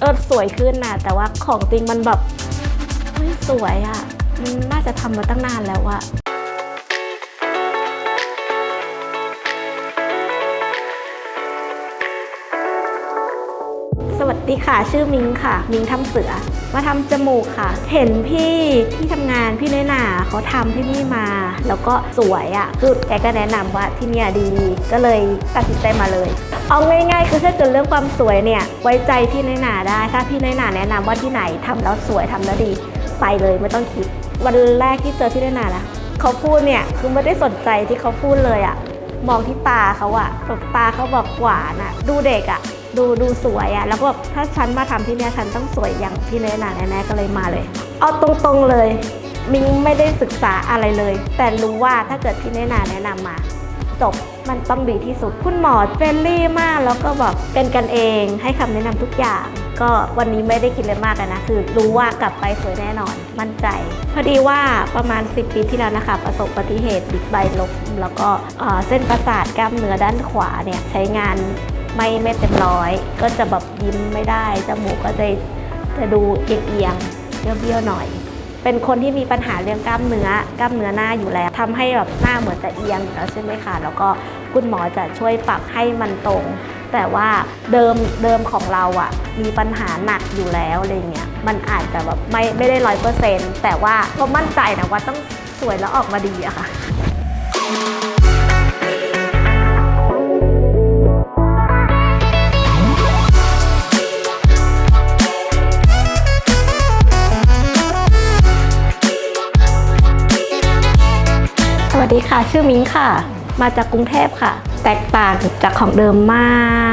เออสวยขึ้นนะแต่ว่าของจริงมันแบบไม่สวยอะ่ะ มันน่าจะทำมาตั้งนานแล้วอะ ดีค่ะชื่อมิงค่ะ มิงทำเสือ มาทำจมูกค่ะ เห็นพี่ที่ทำงานพี่น้อยหนาเขาทำที่นี่มา แล้วก็สวยอะ่ะคือแกก็แนะนำว่าที่เนี่ยดีก็เลยตัดสินใจมาเลย เอาง่ายๆคือถ้าเกิดเรื่องความสวยเนี่ยไว้ใจพี่น้อยหนาได้ถ้าพี่น้อยหนาแนะนำว่าที่ไหนทำแล้วสวยทำแล้วดีไปเลยไม่ต้องคิด วันแรกที่เจอพี่น้อยหนานะเขาพูดเนี่ยคือไม่ได้สนใจที่เขาพูดเลยอะมองที่ตาเขาอะแบตาเขาแบบหวานอะดูเด็กอะ ดูดูสวยอะแล้วก็แบบถ้าฉันมาทำที่เนี่ยฉันต้องสวยอย่างพี่น้อยหนาแน่ๆก็เลยมาเลย เอาตรงๆเลย มิงไม่ได้ศึกษาอะไรเลย แต่รู้ว่าถ้าเกิดพี่น้อยหนาแนะนำมาจบมันต้องดีที่สุด คุณหมอเฟรนลี่มาก แล้วก็แบบเป็นกันเองให้คำแนะนำทุกอย่าง ก็วันนี้ไม่ได้คิดเลยมากนะ คือรู้ว่ากลับไปสวยแน่นอน มั่นใจ พอดีว่าประมาณ 10 ปีที่แล้วนะคะ ประสบอุบัติเหตุบิ๊กไบค์ลบแล้วก็เส้นประสาทกล้ามเนื้อด้านขวาเนี่ยใช้งาน ไม่ไม่เต็มร้อย ก็จะแบบยิ้มไม่ได้จมูกก็จะจะดูเอียงๆเบี้ยวๆหน่อย เป็นคนที่มีปัญหาเรื่องกล้ามเนื้อกล้ามเนื้อหน้าอยู่แล้วทำให้แบบหน้าเหมือนจะเอียงแล้วใช่ไหมคะแล้วก็คุณหมอจะช่วยปรับให้มันตรง แต่ว่าเดิมเดิมของเราอะมีปัญหาหนักอยู่แล้วอะไรเงี้ยมันอาจจะแบบไม่ไม่ได้ร้อยเปอร์เซ็นต์แต่ว่าก็มั่นใจนะว่าต้องสวยแล้วออกมาดีอะค่ะ วัสดีค่ะ ชื่อมิ้งค่ะ มาจากกรุงเทพค่ะ แตกต่างจากของเดิมม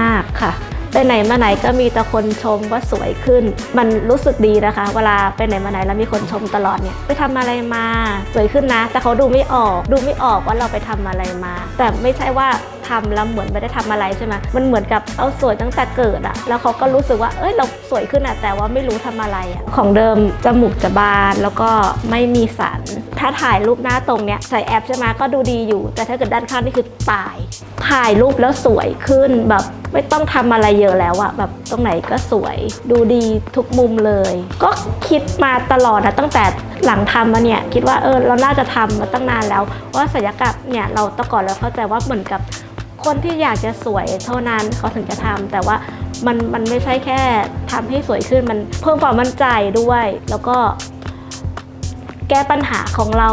ากค่ะ ไปไหนมาไหนก็มีแต่คนชมว่าสวยขึ้น มันรู้สึกดีนะคะ เวลาไปไหนมาไหนแล้วมีคนชมตลอดเนี่ยไปทำอะไรมาสวยขึ้นนะ แต่เขาดูไม่ออก ดูไม่ออกว่าเราไปทำอะไรมา แต่ไม่ใช่ว่าทำแล้วเหมือนไม่ได้ทำอะไรใช่ไหมมันเหมือนกับเราสวยตั้งแต่เกิดอะแล้วเขาก็รู้สึกว่าเอ้ยเราสวยขึ้นอะแต่ว่าไม่รู้ทำอะไรอะของเดิมจมูกจะบานแล้วก็ไม่มีสัน ถ้าถ่ายรูปหน้าตรงเนี้ยใส่แอปใช่ไหมก็ดูดีอยู่ แต่ถ้าเกิดด้านข้างนี่คือตาย ถ่ายรูปแล้วสวยขึ้นแบบ ไม่ต้องทำอะไรเยอะแล้วอะแบบตรงไหนก็สวย ดูดีทุกมุมเลย ก็คิดมาตลอดนะตั้งแต่หลังทำมาเนี่ยคิดว่าเออเราน่าจะทำมาตั้งนานแล้วว่าศัลยกรรมเนี่ยเราแตะก่อนเราเข้าใจว่าเหมือนกับคนที่อยากจะสวยเท่านั้นเขาถึงจะทำแต่ว่ามันมันไม่ใช่แค่ทำให้สวยขึ้นมันเพิ่มความมั่นใจด้วย แล้วก็ แก้ปัญหาของเรา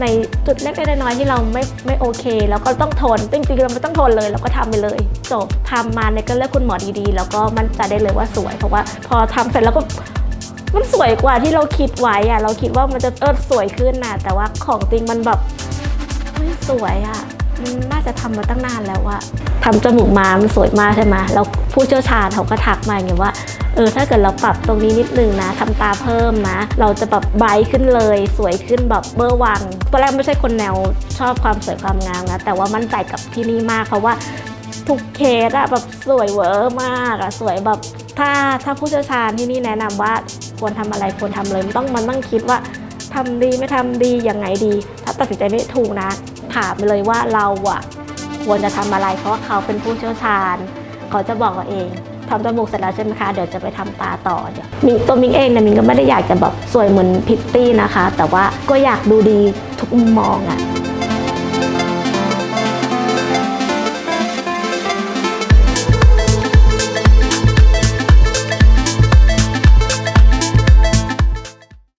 ในจุดเล็กๆน้อยๆที่เราไม่ไม่โอเค แล้วก็ต้องทนจริงๆเราไม่ต้องทนเลย เราก็ทำไปเลยจบทำมาเนี่ยก็เลือกคุณหมอดีๆ แล้วก็มั่นใจได้เลยว่าสวยเพราะว่า พอทำเสร็จแล้วก็มันสวยกว่าที่เราคิดไว้อะเราคิดว่ามันจะเออสวยขึ้นนะแต่ว่าของจริงมันแบบไม่สวยอะ มันน่าจะทำมาตั้งนานแล้วอะทำจมูกมามันสวยมากใช่ไหมแล้วผู้เชี่ยวชาญเขาก็ทักมาอย่างเงี้ยว่าเออถ้าเกิดเราปรับตรงนี้นิดนึงนะทำตาเพิ่มนะ เราจะแบบไบขึ้นเลย สวยขึ้นแบบเบอร์วังตอนแรกไม่ใช่คนแนวชอบความสวยความงามนะ แต่ว่ามั่นใจกับที่นี่มากเพราะว่าทุกเคสอะแบบสวยเวอร์มากอะสวยแบบถ้าถ้าผู้เชี่ยวชาญที่นี่แนะนำว่าควรทำอะไรควรทำเลยไม่ต้องมันต้องคิดว่าทำดีไม่ทำดียังไงดี ถ้าตัดสินใจไม่ถูกนะ ถามไปเลยว่าเราอะควรจะทำอะไร เพราะาเขาเป็นผู้เชี่ยวชาญ เขาจะบอกเราเองทำจมูกเสร็จแล้วใช่ไหมคะ เดี๋ยวจะไปทำตาต่อเดี๋ยวมิงตัวมิงเองเนี่ยมิงก็ไม่ได้อยากจะแบบสวยเหมือนพิตตี้นะคะ แต่ว่าก็อยากดูดีทุกมุมมองอะ